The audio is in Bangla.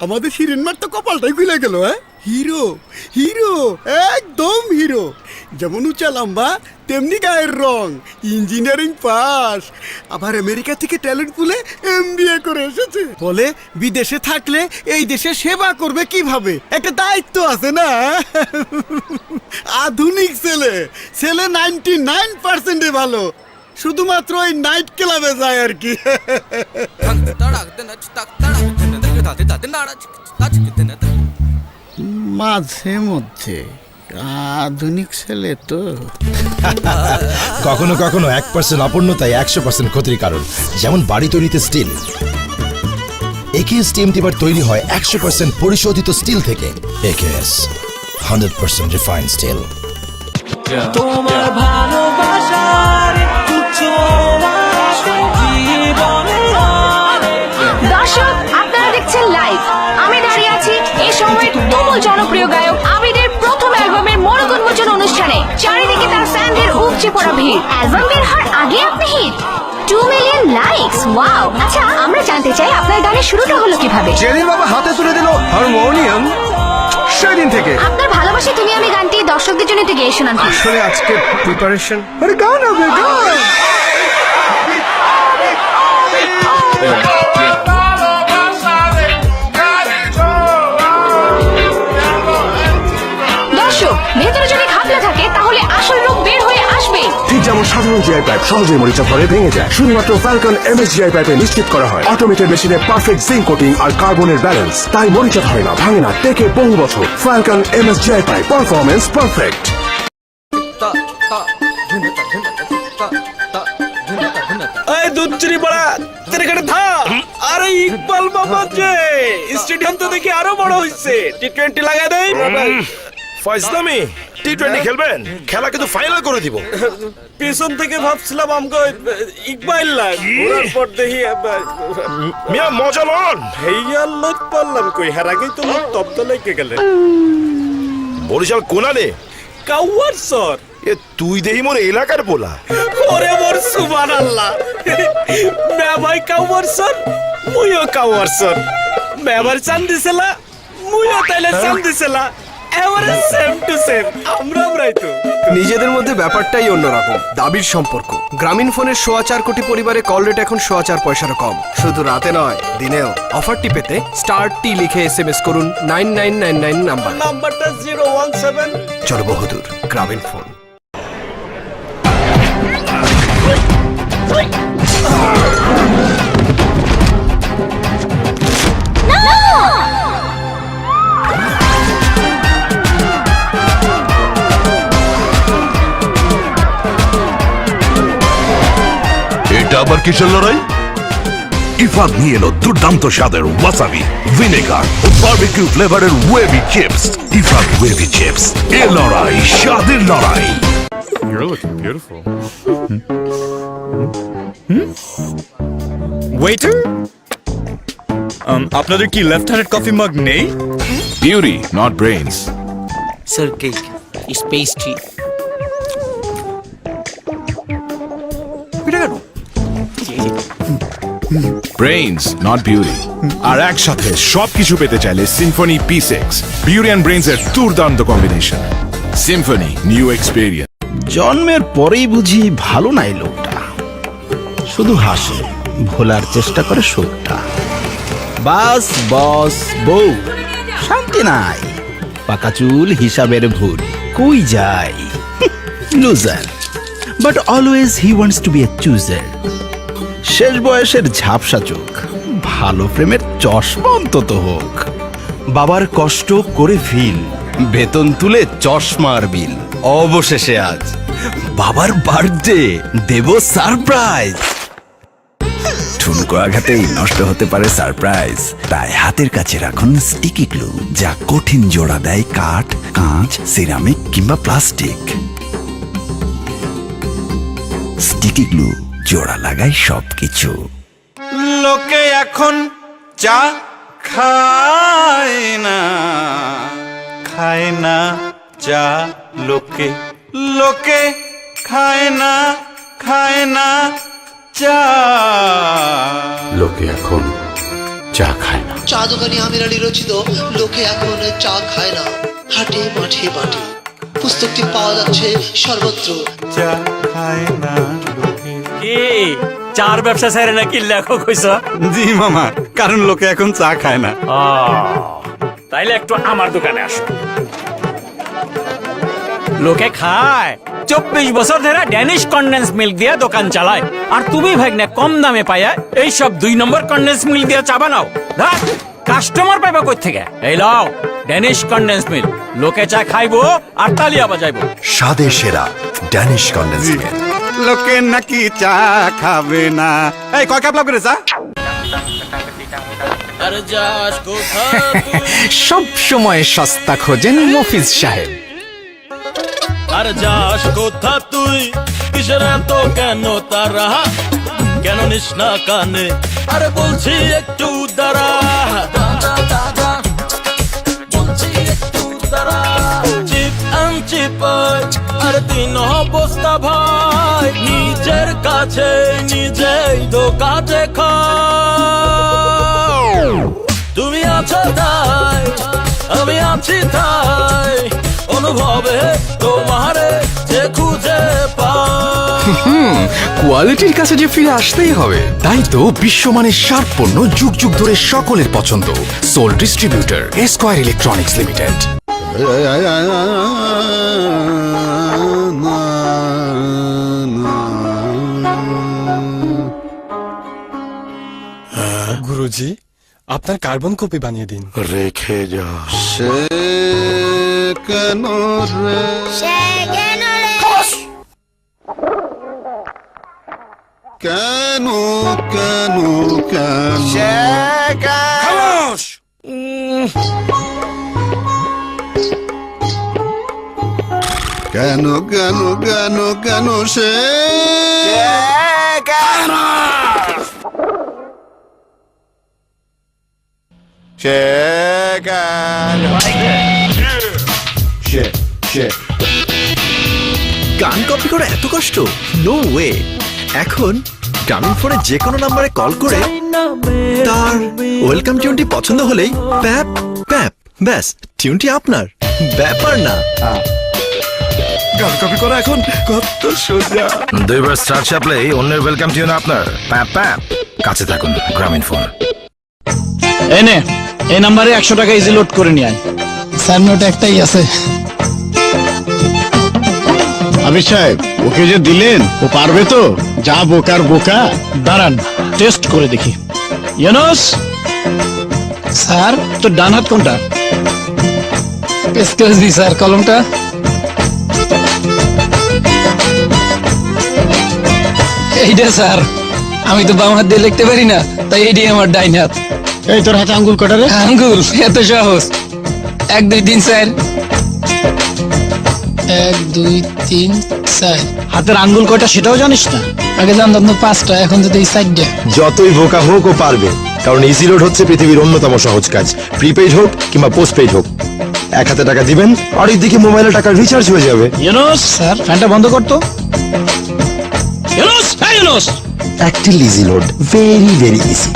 আমাদের হিরেনমার তো কপালটাই খুলে গেল হ্যাঁ? হিরো হিরো, একদম হিরো। যেমন উঁচা লম্বা, তেমনি গায়ের রং, ইঞ্জিনিয়ারিং পাস। আবার আমেরিকা থেকে ট্যালেন্ট পুলে এম করে এসেছে। বলে বিদেশে থাকলে এই দেশে সেবা করবে কীভাবে? একটা দায়িত্ব আছে না? আধুনিক ছেলে। ছেলে নাইনটি নাইন পার্সেন্টে ভালো। শুধুমাত্র ওই নাইট ক্লাবে যায় আর কি। মাঝে মধ্যে। আধুনিক ছেলে তো। কখনো কখনো এক পার্সেন্ট অপূর্ণতাই একশো পার্সেন্ট ক্ষতির কারণ। যেমন বাড়ি তৈরিতে স্টিল একেএস টিএমটি বার তৈরি হয় একশো পার্সেন্ট পরিশোধিত স্টিল থেকে। AKS hundred percent refined steel তোমার ভালোবাসার সময়ের তুমুল জনপ্রিয় গায়ক আবিদের প্রথম অ্যালবামের মোড়ক উন্মোচন অনুষ্ঠানে চারিদিকে তার ফ্যানদের উপচে পড়া ভিড়। অ্যালবাম বের হওয়ার আগে আপনি hit. Two million likes wow আচ্ছা আমরা জানতে চাই আপনার গানের শুরুটা হলো কীভাবে? যেদিন বাবা হাতে তুলে দিল হারমোনিয়াম সেদিন থেকে। আপনার ভালোবাসা তুমি আমি গানটি দর্শকদের জন্য একটু গেয়ে শোনান। আসলে আজকে প্রিপারেশন আরে গান হবে গান। ঠিক যেমন সাধারণ জিআই পাইপ সহজেই মরিচা ধরে ভেঙে যায়। শুধুমাত্র ফ্যালকন এমএস জিআই পাইপে নিশ্চিত করা হয়। অটোমেটেড মেশিনে পারফেক্ট জিঙ্ক কোটিং আর কার্বনের ব্যালেন্স তাই মরিচা ধরে না ভাঙে না টেকে বহু বছর। Falcon MS GI pipe performance perfect এই পড়া তেরে আরে ইকবাল বাবা যে স্টেডিয়াম তো দেখি আরও বড় হইছে। টি টোয়েন্টি লাগা দেই ফয়সলামি টি টোয়েন্টি খেলবেন? খেলা কিন্তু ফাইনাল করে দিব। পিছন থেকে ভাবছিলাম আমগো ইকবাল লাগ ঘোরার পর দেখি মিয়া মজা লন। হেইয়া লোক পারলাম কই হার আগেই তো লোক তব্দ লেগে গেলে। বরিশাল কোনালে কাউয়ার সর। এ তুই দেহি মোর এলাকার বলা ওরে মোর সুবান আল্লাহ মে ভাই কাউয়ার সর মুইও কাউয়ার সর। মেবার চান দিছিলা মুইও তাইলে চান দিছিলা এবারে সেম টু সেম আমরা আমরাই তো নিজেদের মধ্যে ব্যাপারটাই অন্যরকম দাবির সম্পর্ক। গ্রামীণ ফোনের সোয়া চার কোটি পরিবারে কল রেট এখন সোয়া চার পয়সারও কম। শুধু রাতে নয় দিনেও। অফারটি পেতে স্টার টি লিখে এস এম এস করুন nine nine nine nine number নাম্বারটা জিরো ওয়ান সেভেন চলো বহুদূর গ্রামীণ ফোন। আবার কিসের লড়াই? ইফাদ নিয়ে এলো দুর্দান্ত স্বাদের ওয়াসাবি ভিনেগার ও বারবিকিউ ফ্লেভারের wavy chips Ifad wavy chips এ লড়াই স্বাদের লড়াই। ওয়েটার আপনাদের কি লেফট হ্যান্ডেড কফি মাগ নেই? Beauty not brains Sir cake. Is pastry. Brains not beauty আর একসাথে সবকিছু পেতে চাইলে Symphony P six beauty and brains এর দুর্দান্ত কম্বিনেশন সিম্ফনি নিউ এক্সপেরিয়েন্স জন্মের পরেই বুঝি ভালো নাই লোকটা। শুধু হাসে, ভোলার চেষ্টা করে শোকটা বাস, বস, বউ, শান্তি নাই। পাকা চুল হিসাবের ভুল, কই যাই loser but always he wants to be a chooser শেষ বয়সের ঝাপসা চোখ। ভালো প্রেমের চশমা অন্তত হোক। বাবার কষ্ট করে ফিল, বেতন তুলে চশমার বিল। অবশেষে আজ বাবার বার্থডে, দেব সারপ্রাইজ। ঠুনকো আঘাতেই নষ্ট হতে পারে সারপ্রাইজ। তাই হাতের কাছে রাখুন স্টিকি গ্লু যা কঠিন জোড়া দেয় কাঠ, কাঁচ, সিরামিক কিংবা প্লাস্টিক স্টিকি গ্লু জোড়া লাগায় সবকিছু। লোকে এখন চা খায় না খায় না চা লোকে। লোকে খায় না খায় না চা। লোকে এখন চা খায় না। চা দোকানি আমির আলী রচিত লোকে এখন চা খায় না। হাটে মাঠে বাটে পুস্তকটি পাওয়া যাচ্ছে সর্বত্র। চা খায় না। কি চার ব্যবসা ছেড়ে নাকি লেখক হইছ? জি মামা কারণ লোকে এখন চা খায় না। তাইলে একটু আমার দোকানে আসো। লোকে খায়। চব্বিশ বছর ধরে ড্যানিশ কন্ডেন্স মিল্ক দিয়ে দোকান চালায়। আর তুমি ভাগনে কম দামে পাইয়া এই সব দুই নম্বর কন্ডেন্স মিল্ক দিয়ে চা বানাও। কাস্টমার পাইবা কই থেকে এই লাও ড্যানিশ কন্ডেন্স মিল্ক। লোকে চা খাইবো আর তালিয়া বাজাইবো। স্বাদের সেরা ড্যানিশ কন্ডেন্স লোকে নাকি চা খাবে না। এই কয় কাপ লাগবে রে চা? সব সময় সস্তা খোঁজেন মফিজ সাহেব। আর যাস কোথা তুই? কিসের এত কেন তারা? কেন নিস না কানে? আরে বলছি একটু দাঁড়া। চিপ আর তিন অবস্থা ভাই। নিজের কাছে নিজেই ধোকা দেখা তুমি আছো তাই আমি আছি তাই অনুভবে তোমারে যে খুঁজে পাই কোয়ালিটির কাছে যে ফিরে আসতেই হবে তাই তো বিশ্বমানের সার পণ্য যুগ যুগ ধরে সকলের পছন্দ sole distributor esquire electronics limited Guruji আপনার কার্বন কপি বানিয়ে দিন। রেখে যা। সে কেন রে? কেন কেন কেন কেন? কেন কেন কেন সে সে গান কপি করা এত কষ্ট? নো ওয়ে এখন গ্রামীণ ফোনে যে কোনো নম্বরে কল করে তার ওয়েলকাম টিউনটি পছন্দ হলেই প্যাপ প্যাপ ব্যাস টিউনটি আপনার। ব্যাপার না। গান কপি করা এখন কত সোজা। দুইবার স্টার চাপলে অন্যের ওয়েলকাম টিউন আপনার। প্যাপ প্যাপ। কাছে থাকুন গ্রামীণ ফোন এনে এই নাম্বারে একশো টাকা ইজি লোড করে নিয়ে আয়। স্যার নোট একটাই আছে। আবির সাহেব ওকে যে দিলেন ও পারবে তো? যা বোকার বোকা। দাঁড়ান টেস্ট করে দেখি। ইউনুস স্যার? তোর ডান হাত কোনটা? এক্সকিউজ মি স্যার কলমটা। এইটা স্যার আমি তো বাম হাত দিয়ে লিখতে পারি না তাই এইটাই আমার ডাইন হাত। এই তোর হাতে আঙ্গুল কটা রে? আঙ্গুল এত সহজ। এক দুই তিন চার। এক দুই তিন চার। হাতের আঙ্গুল কয়টা সেটাও জানিস না? আগে জানতাম তো পাঁচটা এখন যদি এই চারটা। যতই বোকা হোক ও পারবে কারণ ইজি লোড হচ্ছে পৃথিবীর অন্যতম সহজ কাজ। প্রিপেইড হোক কিংবা পোস্টপেইড হোক। এক হাতে টাকা দিবেন আর দিকে মোবাইলে টাকা রিচার্জ হয়ে যাবে। ইউনুস! স্যার? ফ্যানটা বন্ধ করতো ইউনুস! হ্যাঁ Yunus! Active easy load very very easy